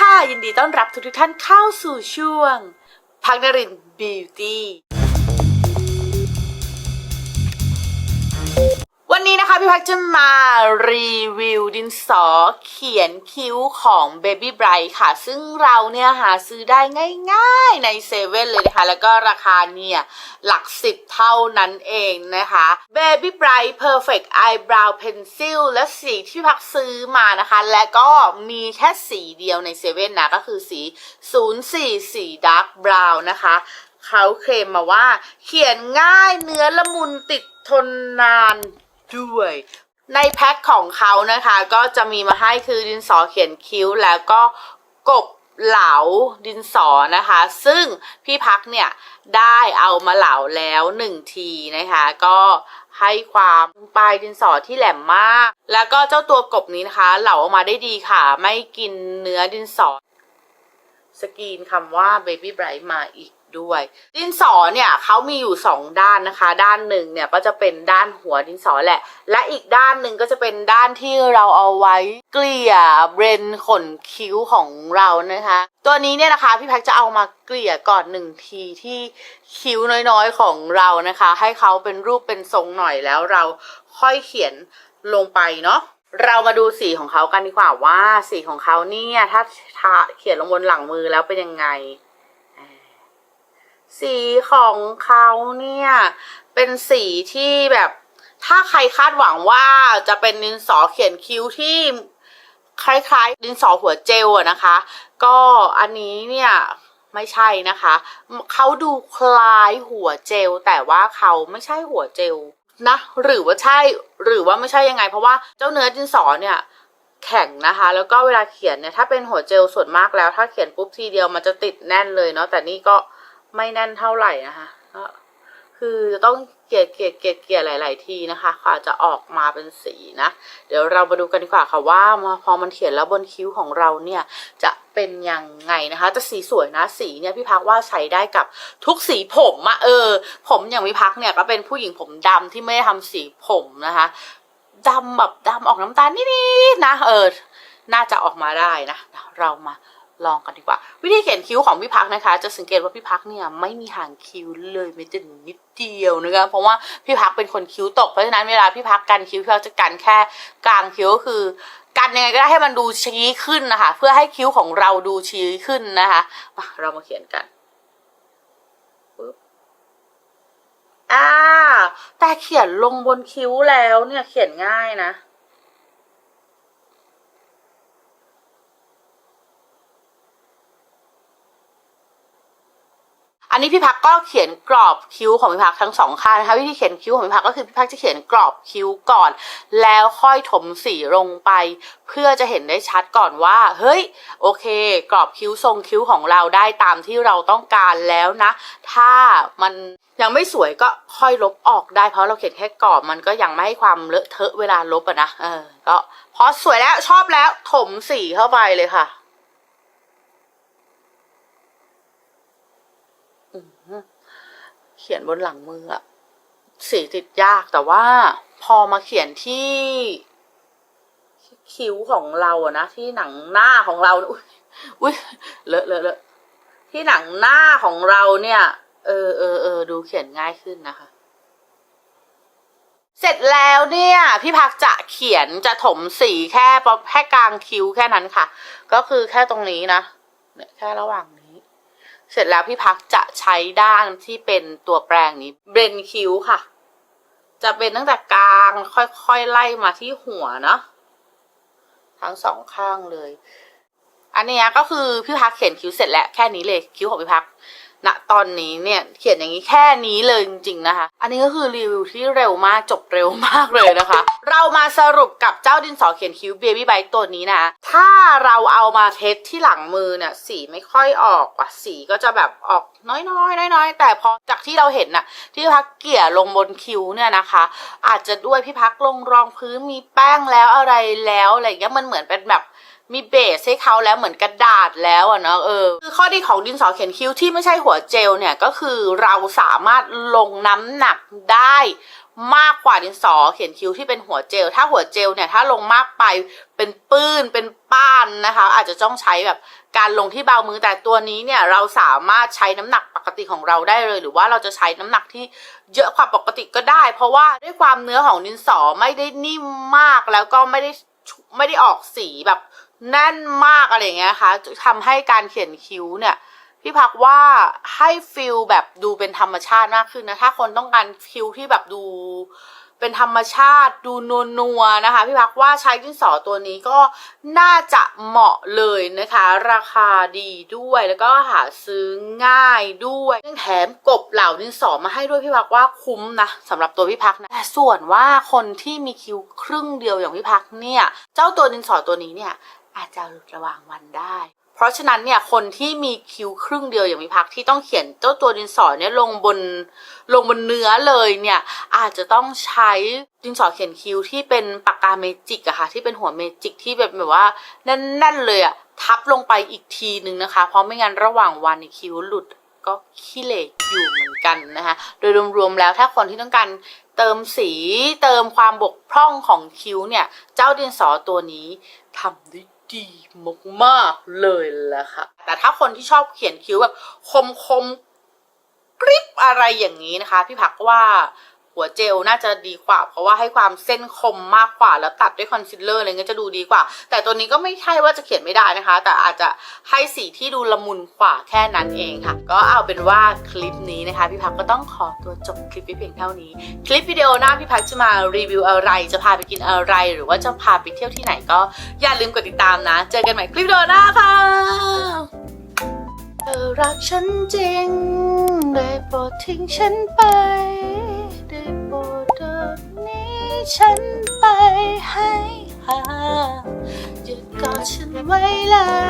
ค่ะ ยินดีต้อนรับทุกท่านเข้าสู่ช่วง พักนรินบิวตี้ นะคะพี่พักจะมารีวิวดินสอเขียนคิ้วของ Baby Bright ค่ะ ซึ่งเราเนี่ยหาซื้อได้ง่ายๆในเซเว่นเลยนะคะ แล้วก็ราคาเนี่ยหลักสิบเท่านั้นเองนะคะ Baby Bright Perfect Eyebrow Pencil และสีที่พี่พักซื้อมานะคะ และก็มีแค่สีเดียวในเซเว่นนะ ก็คือสี 04 สี Dark Brown นะคะเขาเคลมมาว่า เขียนง่ายเนื้อละมุนติดทนนาน ด้วย ในแพ็คของเขานะคะ ก็จะมีมาให้คือดินสอเขียนคิ้วแล้วก็กบเหลาดินสอนะคะ ซึ่งพี่พักเนี่ยได้เอามาเหลาแล้วหนึ่งทีนะคะ ก็ให้ความปลายดินสอที่แหลมมาก แล้วก็เจ้าตัวกบนี้นะคะ เหลาออกมาได้ดีค่ะ ไม่กินเนื้อดินสอ สกรีนคำว่า Baby Bright มาอีก ด้วย ดินสอเนี่ยเขามีอยู่สองด้านนะคะ ด้านหนึ่งเนี่ยก็จะเป็นด้านหัวดินสอแหละ และอีกด้านหนึ่งก็จะเป็นด้านที่เราเอาไว้เกลี่ยเบรนขนคิ้วของเรานะคะ ตัวนี้เนี่ยนะคะพี่แพ็กจะเอามาเกลี่ยก่อนหนึ่งทีที่คิ้วน้อยๆของเรานะคะ ให้เขาเป็นรูปเป็นทรงหน่อยแล้วเราค่อยเขียนลงไปเนาะเรามาดูสีของเขากันดีกว่าว่าสีของเขาเนี่ยถ้าทาเขียนลงบนหลังมือแล้วเป็นยังไง สีของเขาเนี่ย เป็นสีที่แบบ ถ้าใครคาดหวังว่าจะเป็นดินสอเขียนคิ้วที่คล้ายๆ ดินสอหัวเจลอะนะคะ ก็อันนี้เนี่ยไม่ใช่นะคะ เขาดูคล้ายหัวเจล แต่ว่าเขาไม่ใช่หัวเจลนะ หรือว่าใช่หรือว่าไม่ใช่ยังไง เพราะว่าเจ้าเนื้อดินสอเนี่ยแข็งนะคะ แล้วก็เวลาเขียนเนี่ยถ้าเป็นหัวเจลส่วนมากแล้ว ถ้าเขียนปุ๊บทีเดียวมันจะติดแน่นเลยเนาะแต่นี่ก็ ไม่แน่นเท่าไหร่นะคะก็คือจะต้องเกลี่ยเกลี่ยเกลี่ยเกลี่ยหลาย ๆ ทีนะคะกว่าจะออกมาเป็นสีนะ เดี๋ยวเรามาดูกันดีกว่าค่ะว่ามาพอมันเขียนแล้วบนคิ้วของเราเนี่ยจะเป็นยังไงนะคะ จะสีสวยนะสีเนี่ยพี่พักว่าใช้ได้กับทุกสีผมอะเออ ผมอย่างพี่พักเนี่ยก็เป็นผู้หญิงผมดำที่ไม่ได้ทำสีผมนะคะดำแบบดำออกน้ำตาลนิดๆนะเออ น่าจะออกมาได้นะเรามา ลองกันดีกว่า วิธีเขียนคิ้วของพี่พักนะคะ จะสังเกตว่าพี่พักเนี่ยไม่มีหางคิ้วเลยแม้แต่นิดเดียวนะคะเพราะว่าพี่พักเป็นคนคิ้วตกเพราะฉะนั้นเวลาพี่พักกันคิ้วพี่พักจะกันแค่กลางคิ้วก็คือกันยังไงก็ได้ให้มันดูชี้ขึ้นนะคะ เพื่อให้คิ้วของเราดูชี้ขึ้นนะคะมาเรามาเขียนกันปึ๊บอ่าแต่เขียนลงบนคิ้วแล้วเนี่ยเขียนง่ายนะ นนี้พี่พักก็เขียนกรอบคิ้วของพี่พักทั้งสองข้างนะคะวิธีเขียนคิ้วของพี่พักก็คือพี่พักจะเขียนกรอบคิ้วก่อน แล้วค่อยถมสีลงไป เพื่อจะเห็นได้ชัดก่อนว่า เฮ้ย โอเค กรอบคิ้วทรงคิ้วของเราได้ตามที่เราต้องการแล้วนะ ถ้ามันยังไม่สวยก็ค่อยลบออกได้ เพราะเราเขียนแค่กรอบมันก็ยังไม่ให้ความเลอะเทอะเวลาลบอะนะเออก็พอสวยแล้วชอบแล้วถมสีเข้าไปเลยค่ะ ขียนบนหลังมืออะสีติดยากแต่ว่าพอมาเขียนที่ คิ้วของเราอะนะที่หนังหน้าของเราอุ๊ยอุ้ยเลอะเลอะเลอะที่หนังหน้าของเราเนี่ย เออเออเออดูเขียนง่ายขึ้นนะคะ เสร็จแล้วเนี่ย พี่พักจะเขียนจะถมสีแค่แค่กลางคิ้วแค่นั้นค่ะ ก็คือแค่ตรงนี้นะเนี่ยแค่ระหว่าง เสร็จแล้วพี่พักจะใช้ด้านที่เป็นตัวแปรงนี้เบรนคิ้วค่ะ จะเป็นตั้งแต่กลางค่อยๆไล่มาที่หัวเนาะทั้งสองข้างเลย อันนี้ก็คือพี่พักเขียนคิ้วเสร็จแล้วแค่นี้เลยคิ้วของพี่พัก ณตอนนี้เนี่ยเขียนอย่างนี้แค่นี้เลยจริงๆนะคะ อันนี้ก็คือรีวิวที่เร็วมากจบเร็วมากเลยนะคะ เรามาสรุปกับเจ้าดินสอเขียนคิ้ว Baby b i t e ตัวนี้นะ ถ้าเราเอามาเทสที่หลังมือเนี่ยสีไม่ค่อยออกว่ะสีก็จะแบบออกน้อยๆน้อยๆ แต่พอจากที่เราเห็นน่ะที่พักเกลี่ยลงบนคิ้วเนี่ยนะคะ อาจจะด้วยพี่พักลงรองพื้นมีแป้งแล้วอะไรแล้วอะไรอย่างเงี้ยมันเหมือนเป็นแบบ มีเบสให้เขาแล้วเหมือนกระดาษแล้วอะเนาะเออคือข้อดีของดินสอเขียนคิ้วที่ไม่ใช่หัวเจลเนี่ยก็คือเราสามารถลงน้ำหนักได้มากกว่าดินสอเขียนคิ้วที่เป็นหัวเจล ถ้าหัวเจลเนี่ยถ้าลงมากไปเป็นปื้นเป็นป้านนะคะ อาจจะต้องใช้แบบการลงที่เบามือแต่ตัวนี้เนี่ยเราสามารถใช้น้ำหนักปกติของเราได้เลย หรือว่าเราจะใช้น้ำหนักที่เยอะกว่าปกติก็ได้ เพราะว่าด้วยความเนื้อของดินสอไม่ได้นิ่มมากแล้วก็ไม่ได้ไม่ได้ออกสีแบบ แน่นมากอะไรอย่างเงี้ยค่ะทำให้การเขียนคิ้วเนี่ยพี่พักว่าให้ฟิลแบบดูเป็นธรรมชาติมากขึ้นนะ ถ้าคนต้องการคิ้วที่แบบดูเป็นธรรมชาติดูนัวๆนะคะ พี่พักว่าใช้ดินสอตัวนี้ก็น่าจะเหมาะเลยนะคะ ราคาดีด้วยแล้วก็หาซื้อง่ายด้วยยังแถมกบเหล่าดินสอมาให้ด้วยพี่พักว่าคุ้มนะสำหรับตัวพี่พักนะแต่ส่วนว่าคนที่มีคิ้วครึ่งเดียวอย่างพี่พักเนี่ย เจ้าตัวดินสอตัวนี้เนี่ย อาจจะหลุดระหว่างวันได้ เพราะฉะนั้นเนี่ยคนที่มีคิ้วครึ่งเดียวอย่างมีพักที่ต้องเขียนเจ้าตัวดินสอเนี่ยลงบนลงบนเนื้อเลยเนี่ยอาจจะต้องใช้ดินสอเขียนคิ้วที่เป็นปากกาเมจิกอะค่ะที่เป็นหัวเมจิกที่แบบแบบว่าแน่นๆเลยอะทับลงไปอีกทีนึงนะคะ เพราะไม่งั้นระหว่างวันคิ้วหลุดก็ขี้เหร่อยู่เหมือนกันนะคะโดยรวมๆแล้วถ้าคนที่ต้องการเติมสีเติมความบกพร่องของคิ้วเนี่ย เจ้าดินสอตัวนี้ทำได้ ดีมากๆเลยแหละค่ะ แต่ถ้าคนที่ชอบเขียนคิ้วแบบคมๆกริบอะไรอย่างนี้นะคะ พี่ผักว่า หัวเจลน่าจะดีกว่า เพราะว่าให้ความเส้นคมมากกว่า แล้วตัดด้วยคอนซีลเลอร์อะไรเงี้ยจะดูดีกว่า แต่ตัวนี้ก็ไม่ใช่ว่าจะเขียนไม่ได้นะคะ แต่อาจจะให้สีที่ดูละมุนกว่าแค่นั้นเองค่ะ ก็เอาเป็นว่าคลิปนี้นะคะ พี่พักก็ต้องขอตัวจบคลิปไวเพียงเท่านี้ คลิปวิดีโอหน้าพี่พักจะมารีวิวอะไร จะพาไปกินอะไร หรือว่าจะพาไปเที่ยวที่ไหนก็อย่าลืมกดติดตามนะ เจอกันใหม่คลิปวิดีโอหน้าค่ะเธอรักฉันจริงได้โปรดทิ้งฉันไป ฉันไปให้ห่างอย่ากอดฉันไว้เลย